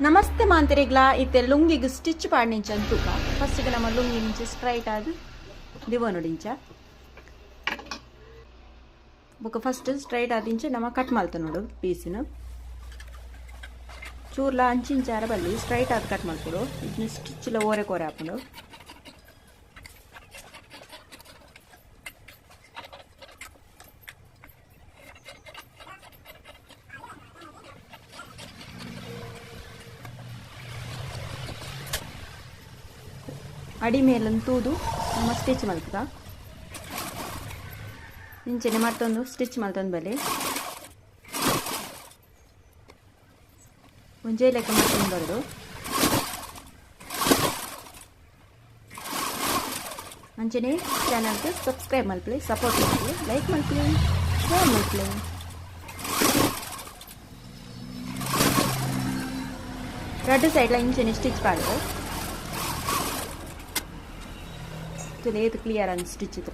ನಮಸ್ತೆ ಮಾಂತರಿಗ್ಲಾ ಇತ್ತೆ ಲುಂಗಿಗ್ ಸ್ಟಿಚ್ ಪಾಡ್ನಿಂಚ ಅಂತೂಕ ಫಸ್ಟ್ಗೆ ನಮ್ಮ ಲುಂಗಿ ನಿಂಚ ಸ್ಟ್ರೈಟ್ ಆದ್ ದಿವ ನೋಡಿಂಚ ಬೊಕ ಫಸ್ಟ್ ಸ್ಟ್ರೈಟ್ ಆದಿಂಚ ನಮ್ಮ ಕಟ್ ಮಲ್ತ ನೋಡು ಪೀಸಿನ ಚೂರ್ಲ ಅಂಚಿಂಚಾರ ಬಲ್ಲಿ ಸ್ಟ್ರೈಟ್ ಆದ್ ಕಟ್ ಮಾಡ್ಕೊಡು ಇದನ್ನ ಸ್ಟಿಚ್ಲ ಓರೆ ಕೋರೆ ಹಾಕೊಂಡು ಅಡಿ ಮೇಲೊಂದು ತೂದು ನಮ್ಮ ಸ್ಟಿಚ್ ಮಲ್ತದ ಇಂಚೆನೆ ಮತ್ತೊಂದು ಸ್ಟಿಚ್ ಮಲ್ತೊಂದು ಬಲೆ ಒಂಜೇ ಲೆಕ್ಕ ಮಾಡ್ಕೊಂಡು ಬರೋದು ಅಂಚನೆ ಚಾನಲ್ಗೆ ಸಬ್ಸ್ಕ್ರೈಬ್ ಮಲ್ಪಲಿ ಸಪೋರ್ಟ್ ಮಲ್ಪಲಿ ಲೈಕ್ ಮಲ್ಪಲಿ ಶೇರ್ ಮಲ್ಪಲಿ ரெண்டு சைடில் இன்ச்சு ஸ்டிச் பாருங்க இது லேது கிளியராக ஸ்டிச் இது